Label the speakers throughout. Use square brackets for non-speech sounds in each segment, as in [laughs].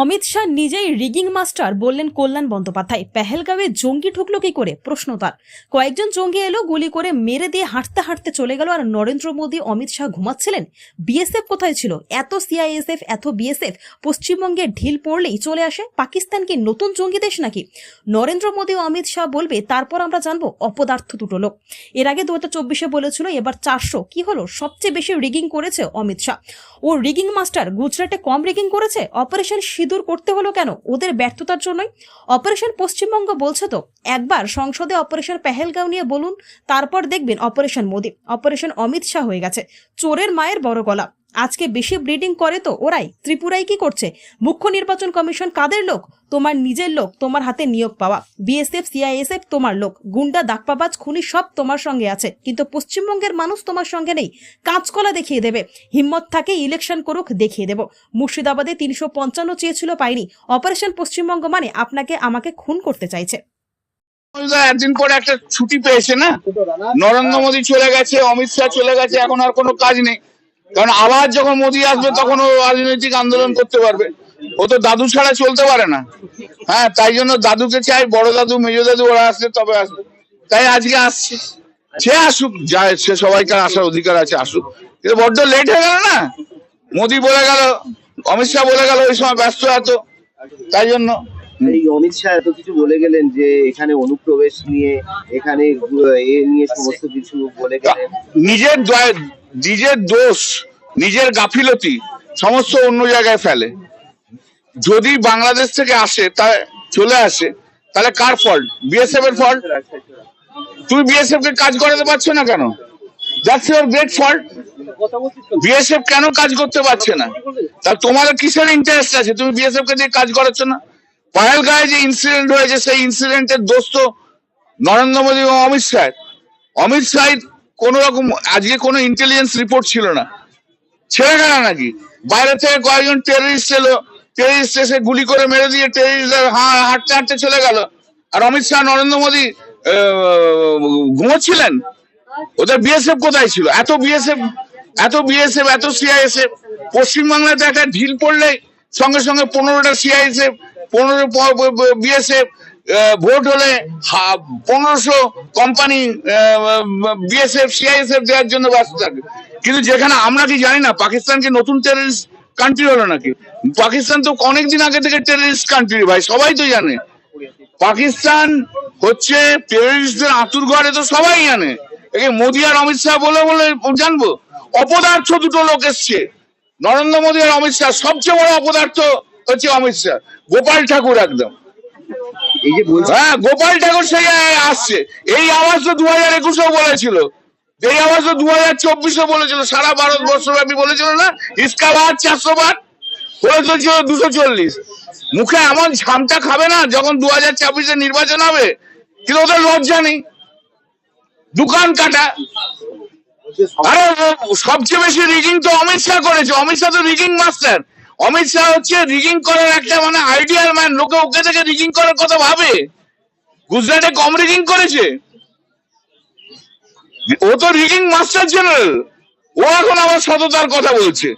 Speaker 1: অমিত শাহ নিজেই rigging master বললেন কল্যাণ বন্দ্যোপাধ্যায়। পেহেলগাঁওয়ে জঙ্গি ঢুকলো কি করে? প্রশ্ন তার। কয়েকজন জঙ্গি এলো, গুলি করে মেরে দিয়ে হাঁটতে হাঁটতে চলে গেল, আর নরেন্দ্র মোদী, অমিত শাহ ঘুমাচ্ছিলেন? বিএসএফ কোথায় ছিল? এত সিআইএসএফ এত বিএসএফ পশ্চিমবঙ্গে ঢিল পড়লেই চলে আসে? পাকিস্তান কি নতুন জঙ্গি দেশ নাকি? নরেন্দ্র মোদী ও অমিত শাহ বলবে, তারপর আমরা জানব অপদার্থ দুটো লোক। এর আগে দু হাজার চব্বিশে বলেছিল, এবার চারশো। কি হলো? সবচেয়ে বেশি রিগিং করেছে অমিত শাহ। ও রিগিং মাস্টার গুজরাটে কম রিগিং করেছে? অপারেশন সিঁদুর করতে হলো কেন? ওদের ব্যর্থতার জন্যই? অপারেশন পশ্চিমবঙ্গ বলছে তো, একবার সংসদে অপারেশন পেহেলগাঁও নিয়ে বলুন, তারপর দেখবেন অপারেশন মোদী, অপারেশন অমিত শাহ হয়ে গেছে। চোরের মায়ের বড় গলা। আজকে বেশি ব্রিডিং করে তো ওরাই। ত্রিপুরাই কি করছে? মুখ্য নির্বাচন কমিশন কাদের লোক? তোমার নিজের লোক, তোমার হাতে নিয়োগ পাওয়া। বিএসএফ, সিআইএসএফ তোমার লোক। গুন্ডা, দাগপাবাজ, খুনি সব তোমার সঙ্গে আছে। কিন্তু পশ্চিমবঙ্গের মানুষ তোমার সঙ্গে নেই। কাঁচকলা দেখিয়ে দেবে। হিম্মত থাকে ইলেকশন করুক, দেখিয়ে দেব। মুর্শিদাবাদে তিনশো পঞ্চান্ন চেয়েছিল পাইনি। অপারেশন পশ্চিমবঙ্গ মানে আপনাকে আমাকে খুন করতে চাইছে।
Speaker 2: একদিন পরে একটা ছুটি পেয়েছে না? নরেন্দ্র মোদী চলে গেছে, অমিত শাহ চলে গেছে, এখন আর কোনো কাজ নেই। কারণ আবার যখন মোদী আসবে তখন ও রাজনৈতিক আন্দোলন করতে পারবে। ও তো দাদু ছাড়া চলতে পারে না। হ্যাঁ তাই জন্য দাদুকে চাই বড় দাদু মেজো দাদু ওরা আসলে তবে আসবে। তাই আজকে আসছে। সে আসুক যায় সে সবাইকে আসার অধিকার আছে আসুক। কিন্তু বড্ড লেট হয়ে গেল না? মোদী বলে গেল অমিত শাহ বলে গেল ওই সময় ব্যস্ত এত। তাই জন্য
Speaker 3: এই অমিত শাহ এত কিছু বলে গেলেন যে এখানে অনুপ্রবেশ নিয়ে এখানে এ নিয়ে সমস্ত কিছু বলে গেলেন।
Speaker 2: নিজের নিজের দোষ, নিজের গাফিলতি সমস্ত অন্য জায়গায় ফেলে। যদি বাংলাদেশ থেকে আসে তা চলে আসে, তাহলে কার ফল্ট বিএসএফ এর ফল্ট তুমি বিএসএফ কে কাজ করাতে পারছ না কেন? That's your great fault BSF কেন কাজ করতে পারছে না? তা তোমার কিসের ইন্টারেস্ট আছে? তুমি বিএসএফ কে দিয়ে কাজ করাচ্ছ না? পায়েলগাঁয়ে যে ইনসিডেন্ট হয়েছে, সেই ইনসিডেন্টের দোষ তো নরেন্দ্র মোদী এবং অমিত শাহ। অমিত শাহ কোন রকম, আজকে কোনো ইন্টেলিজেন্স রিপোর্ট ছিল না। ছেড়ে গেল নাকি? বাইরে থেকে কয়েকজন টেররিস্ট এলো টেররিস্ট এসে গুলি করে মেরে দিয়ে টেররিস্ট হাঁটতে হাঁটতে চলে গেল। আর অমিত শাহ, নরেন্দ্র মোদী ঘুমোচ্ছিলেন? ওদের বিএসএফ কোথায় ছিল? এত বিএসএফ এত বিএসএফ এত সিআইএসএফ পশ্চিমবাংলাতে একটা ঢিল পড়লে সঙ্গে সঙ্গে পনেরোটা সিআইএসএফ পনেরো বিএসএফ ভোট হলে পনেরোশো কোম্পানি বিএসএফ সিআইএসএফ দেওয়ার জন্য ব্যস্ত থাকে। কিন্তু যেখানে আমরা কি জানি না, পাকিস্তান কি নতুন টেররিস্ট কান্ট্রি হলো নাকি? পাকিস্তান তো অনেকদিন আগে থেকে টেররিস্ট কান্ট্রি ভাই, সবাই তো জানে। পাকিস্তান হচ্ছে টেররিস্টদের আতুর ঘরে তো সবাই জানে। একে মোদী আর অমিত শাহ বলে বলে জানব। অপদার্থ দুটো লোক এসছে। নরেন্দ্র মোদী আর অমিত শাহ, সবচেয়ে বড় অপদার্থ হচ্ছে অমিত শাহ। গোপাল ঠাকুর একদম।
Speaker 3: এই যে
Speaker 2: হ্যাঁ গোপাল ঠাকুর সেই আসছে। এই আওয়াজ তো দু হাজার একুশেও বলেছিল। এই আওয়াজ তো দু হাজার চব্বিশে বলেছিল। সারা ভারতবর্ষ ব্যাপী বলেছিল না ইসকা বাদ চারশো বার হয়ে চলছিল দুশো চল্লিশ। মুখে এমন ঝামটা খাবে না, যখন দু হাজার ছাব্বিশে নির্বাচন হবে, কিন্তু ওদের লজ্জা নেই। দোকান কাটা। আরে, সবচেয়ে বেশি রিগিং তো অমিত শাহ করেছে। অমিত শাহ তো রিগিং মাস্টার অমিত শাহ হচ্ছে রিগিং করার একটা মানে আইডিয়াল ম্যান লোকে ওকে থেকে রিগিং করার কথা ভাবে। গুজরাটে কম রিগিং করেছে। ও তো রিগিং মাস্টার জেনারেল ও এখন আবার সততার কথা বলছে।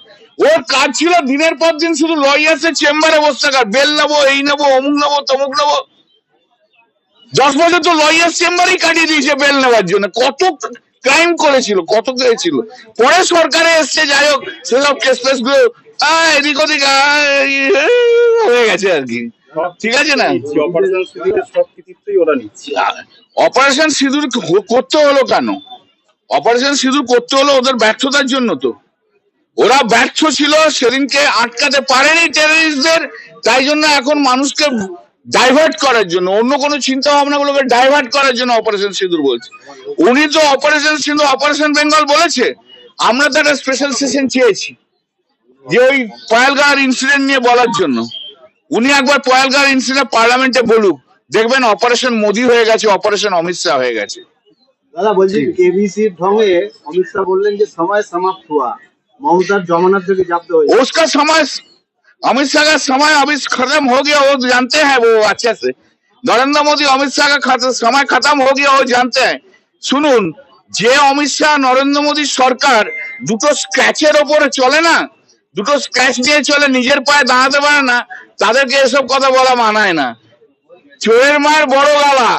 Speaker 2: ওর কাজ ছিল দিনের পর দিন শুধু লয়ার্সের চেম্বারে বসে থাকার বেল নেব, এই নেব, অমুক নেব, তমুক নেব। দশ বছর তো লয়ার চেম্বারেই কাটিয়ে দিয়েছে বেল নেওয়ার জন্য। কত ক্রাইম করেছিল, কত করেছিল। পরে সরকারে এসছে, যাই হোক সেসব কেস ফেসগুলো এদিক ওদিক হয়ে গেছে আর কি। ঠিক আছে না?
Speaker 4: অপারেশন
Speaker 2: সিঁদুর করতে হলো কেন? অপারেশন সিঁদুর করতে হলো ওদের ব্যর্থতার জন্য তো। ওরা ব্যর্থ ছিল সেদিনকে আটকাতে পারেনি টেররিস্টদের তাই জন্য এখন মানুষকে ডাইভার্ট করার জন্য অন্য কোনো চিন্তা ভাবনা গুলোকে ডাইভার্ট করার জন্য অপারেশন সিঁদুর বলছে। উনি তো অপারেশন সিঁদুর অপারেশন বেঙ্গল বলেছে আমরা তো একটা স্পেশাল সেশন চেয়েছি। যে ওই পয়ালগাঁর ইনসিডেন্ট নিয়ে বলার জন্য উনি একবার পয়ালগাঁর ইনসিডেন্ট পার্লামেন্টে বলুক দেখবেন অপারেশন মোদি হয়ে গেছে অপারেশন অমিত শাহ হয়ে গেছে
Speaker 3: দাদা বলছি কেবিসির ঢঙে অমিত শাহ বললেন যে সময় সমাপ্ত হুয়া মমতার জমানার থেকে জব্দ হয়ে
Speaker 2: उसका समय अमित शाह का समय अभी खत्म हो गया वो जानते हैं वो अच्छे से नरेंद्र मोदी अमित शाह का खत- समय खत्म हो गया वो जानते हैं শুনুন যে অমিত শাহ নরেন্দ্র মোদী সরকার দুটো স্ক্র্যাচের ওপরে চলে না দুটো স্ক্র্যাচ নিয়ে চলে, নিজের পায়ে দাঁড়াতে পারে না, তাদেরকে এসব কথা বলা মানায় না। চোরের মায়ের বড় গালা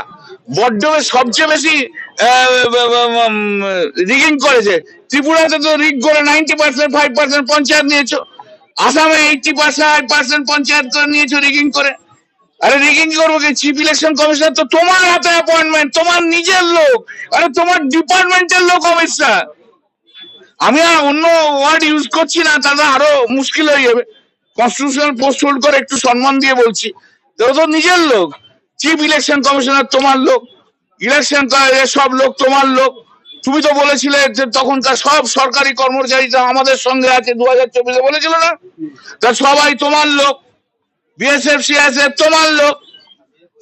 Speaker 2: বড্ড সবচেয়ে বেশি রিগিং করেছে ত্রিপুরাতে তো রিগ করে ninety percent five percent panchayat নিয়েছো, আসামে এইটটি পার্সেন্ট পার্সেন্ট পঞ্চায়েত করে নিয়েছো রিগিং করে। আরে রিগিং করব কি? চিফ ইলেকশন কমিশনার তো তোমার হাতে অ্যাপয়েন্টমেন্ট তোমার নিজের লোক, আরে তোমার ডিপার্টমেন্টের লোক, অমিত শাহ। আমি আর অন্য ওয়ার্ড ইউজ করছি না, তাহলে আরও মুশকিল হয়ে যাবে। কনস্টিটিউশনাল পোস্ট হোল্ড করে একটু সম্মান দিয়ে বলছি। তো নিজের লোক চিফ ইলেকশন কমিশনার তোমার লোক ইলেকশন সব লোক তোমার লোক। তুমি তো বলেছিলে যে তখন তখনকার সব সরকারি কর্মচারীরা আমাদের সঙ্গে আছে দু হাজার চব্বিশে বলেছিল না? তা সবাই তোমার লোক বিএসএফ সিএসএফ তোমার লোক।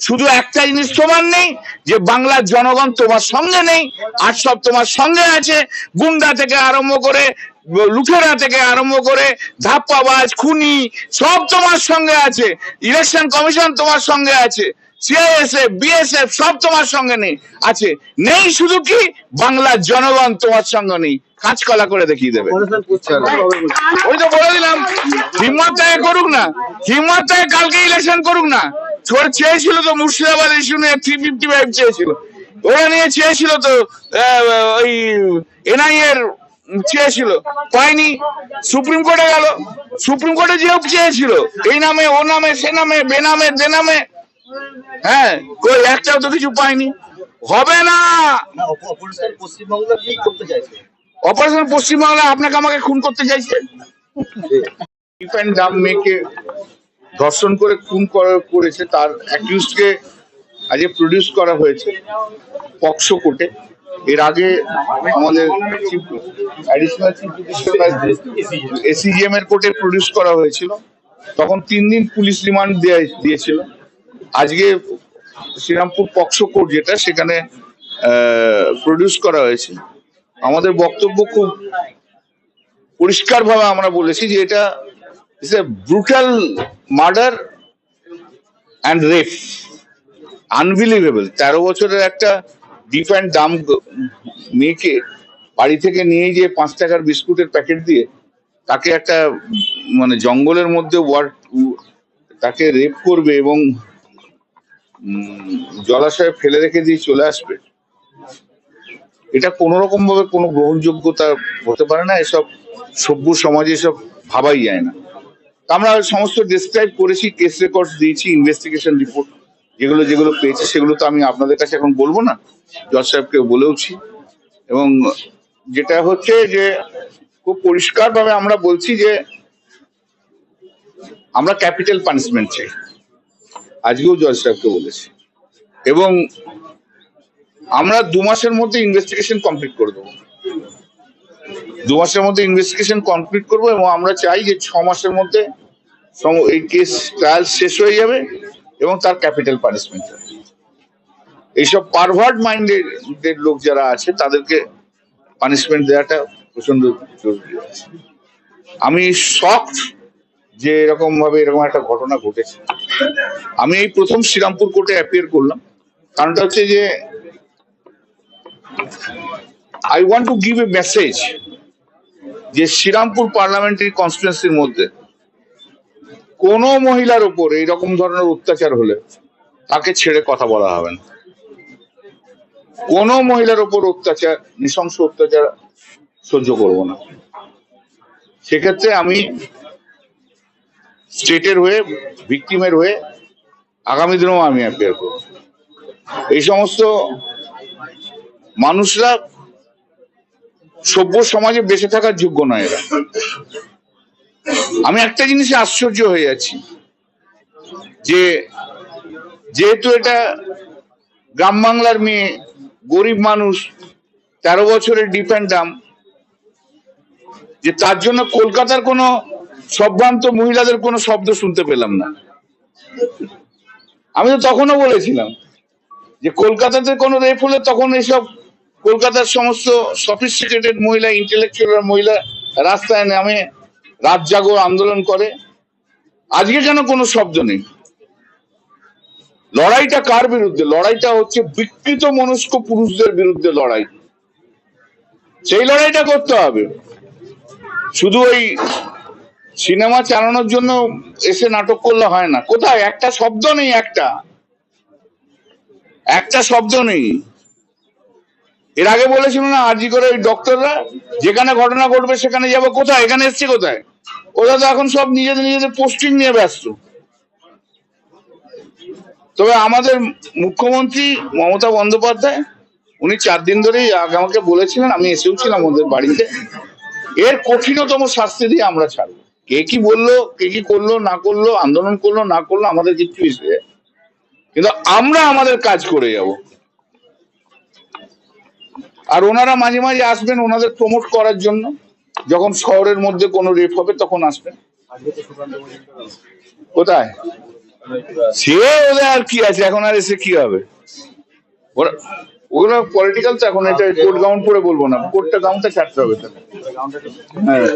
Speaker 2: শুধু একটা জিনিস তোমার নেই, যে বাংলার জনগণ তোমার সঙ্গে নেই, আর সব তোমার সঙ্গে আছে। গুন্ডা থেকে আরম্ভ করে, লুঠেরা থেকে আরম্ভ করে, ধাপ্পাবাজ, খুনি, সব তোমার সঙ্গে আছে। ইলেকশন কমিশন তোমার সঙ্গে আছে। সিআইএসএফ, বিএসএফ, সব তোমার সঙ্গে নেই, আছে। নেই শুধু কি? বাংলার জনগণ তোমার সঙ্গে নেই। কাঁচকলা করে দেখিয়ে দেবে? ওই তো বলে দিলাম, হিম্মত করুক না, হিম্মত কালকে ইলেকশন করুক না। তোর চেয়েছিল তো মুর্শিদাবাদ ইস্যু নিয়ে থ্রি ফিফটি ফাইভ চেয়েছিল। ওরা নিয়ে চেয়েছিল তো ওই এনআই এর চেয়েছিল। পায়নি সুপ্রিম কোর্টে গেল। সুপ্রিম কোর্টে যেও চেয়েছিল। এই নামে ও নামে সে নামে বেনামে দে নামে। হ্যাঁ কই একটাও তো কিছু পায়নি হবে না!
Speaker 3: না, অপ- অপারেশন
Speaker 2: পশ্চিমবাংলা আপনাকে আমাকে খুন করতে চাইছে। [laughs] ডিফেন্ড ডাম মেয়েকে ধর্ষণ করে খুন করা- করেছে, তার অ্যাকিউজড কে আজকে প্রডিউস করা হয়েছে পক্সো কোর্টে। এর আগে আমাদের এসিজিএম এর কোর্টে প্রডিউস করা হয়েছিল। তখন তিন দিন পুলিশ রিমান্ড দিয়েছিল। আজকে শ্রীরামপুর পক্সো কোর্ট যেটা, সেখানে প্রডিউস করা হয়েছে। আমাদের বক্তব্য খুব পরিষ্কার ভাবে আমরা বলেছি যে এটা is a brutal murder and rape unbelievable তেরো বছরের একটা ডিপ ডাম মেয়েকে বাড়ি থেকে নিয়ে গিয়ে পাঁচ টাকার বিস্কুটের প্যাকেট দিয়ে তাকে একটা মানে জঙ্গলের মধ্যে ওয়ার্ড তাকে রেপ করবে এবং জলাশয়ে ফেলে রেখে দিয়ে চলে আসবে। এটা কোনো রকম ভাবে কোনো গ্রহণযোগ্যতা হতে পারে না। এসব সভ্য সমাজে এসব ভাবাই যায় না। আমরা সমস্ত ডিসক্রাইব করেছি কেস রেকর্ড দিয়েছি ইনভেস্টিগেশন রিপোর্ট যেগুলো যেগুলো পেয়েছি, সেগুলো তো আমি আপনাদের কাছে এখন বলব না। জজ সাহেবকে বলেওছি। এবং যেটা হচ্ছে যে, খুব পরিষ্কার ভাবে আমরা বলছি যে, আমরা ক্যাপিটাল পানিশমেন্ট চাই। আজকেও জজ সাহেবকে বলেছি। এবং আমরা দু মাসের মধ্যে ইনভেস্টিগেশন কমপ্লিট করে দেবো। দু মাসের মধ্যে ইনভেস্টিগেশন কমপ্লিট করব এবং আমরা চাই যে ছ মাসের মধ্যে এই কেস ট্রায়াল শেষ হয়ে যাবে এবং তার ক্যাপিটাল পানিশমেন্ট এইসব পারভার্ট মাইন্ডেড লোক যারা আছে, তাদেরকে পানিশমেন্ট দেওয়াটা প্রচণ্ড জরুরি আছে। আমি শকড যে এরকম ভাবে এরকম একটা ঘটনা ঘটেছে। আমি এই প্রথম শ্রীরামপুর কোর্টে অ্যাপিয়ার করলাম। কারণটা হচ্ছে যে I want to give a message যে শ্রীরামপুর পার্লামেন্টারি কনস্টিটুয়েন্সির মধ্যে কোন মহিলার উপর এইরকম ধরনের অত্যাচার হলে তাকে ছেড়ে কথা বলা হবে না। কোন মহিলার উপর অত্যাচার, নৃশংস অত্যাচার সহ্য করব না। সেক্ষেত্রে আমি স্টেটের হয়ে, ভিকটিমের হয়ে আগামী দিনেও আমি অ্যাপিয়ার করব। এই সমস্ত মানুষরা সভ্য সমাজে বেঁচে থাকার যোগ্য নয় এরা। আমি একটা জিনিসে আশ্চর্য হয়ে যাচ্ছি যে, যেহেতু এটা গ্রাম বাংলার মেয়ে, গরিব মানুষ, তেরো বছরের ডিপেন্ডাম, যে তার জন্য কলকাতার কোনো সম্ভ্রান্ত মহিলাদের কোনো শব্দ শুনতে পেলাম না। আমি তো তখনও বলেছিলাম যে কলকাতাতে কোনো রেপ হলে তখন এসব কলকাতার সমস্ত সফিস্টিকেটেড মহিলা ইন্টেলেকচুয়াল মহিলা রাস্তায় নামে রাত জাগর আন্দোলন করে। আজকে কেন কোনো শব্দ নেই। লড়াইটা কার বিরুদ্ধে? লড়াইটা হচ্ছে বিকৃত মনস্ক পুরুষদের বিরুদ্ধে লড়াই। সেই লড়াইটা করতে হবে। শুধু ওই সিনেমা চালানোর জন্য এসে নাটক করলে হয় না। কোথায়? একটা শব্দ নেই, একটা। একটা শব্দ নেই। এর আগে বলেছিল না আরজি করে ওই ডক্টররা যেখানে ঘটনা ঘটবে সেখানে যাব কোথায়? এখানে এসছে কোথায়? ওরা তো এখন সব নিজেদের নিজেদের পোস্টিং নিয়ে ব্যস্ত। তবে আমাদের মুখ্যমন্ত্রী মমতা বন্দ্যোপাধ্যায়, উনি চার দিন ধরেই আগে আমাকে বলেছিলেন, আমি এসেও ছিলাম ওদের বাড়িতে, এর কঠিনতম শাস্তি দিয়ে আমরা ছাড়বো। কে কি বলল, কে কি করল, না করল, আন্দোলন করল, না করল, আমাদের কিচ্ছু এসে কিন্তু আমরা আমাদের কাজ করে যাব। আর ওনারা মাঝে মাঝে আসবেন ওনাদের প্রমোট করার জন্য। যখন শহরের মধ্যে কোনো রেপ হবে তখন আসবেন। কোথায়? সে ওদের আর কি আছে? এখন আর এসে কি হবে? ওরা ওগুলো পলিটিক্যাল তো এখন এটা কোর্ট গাউন পরে বলব না। কোর্টটা গাউনটা ছাড়তে হবে তো। হ্যাঁ।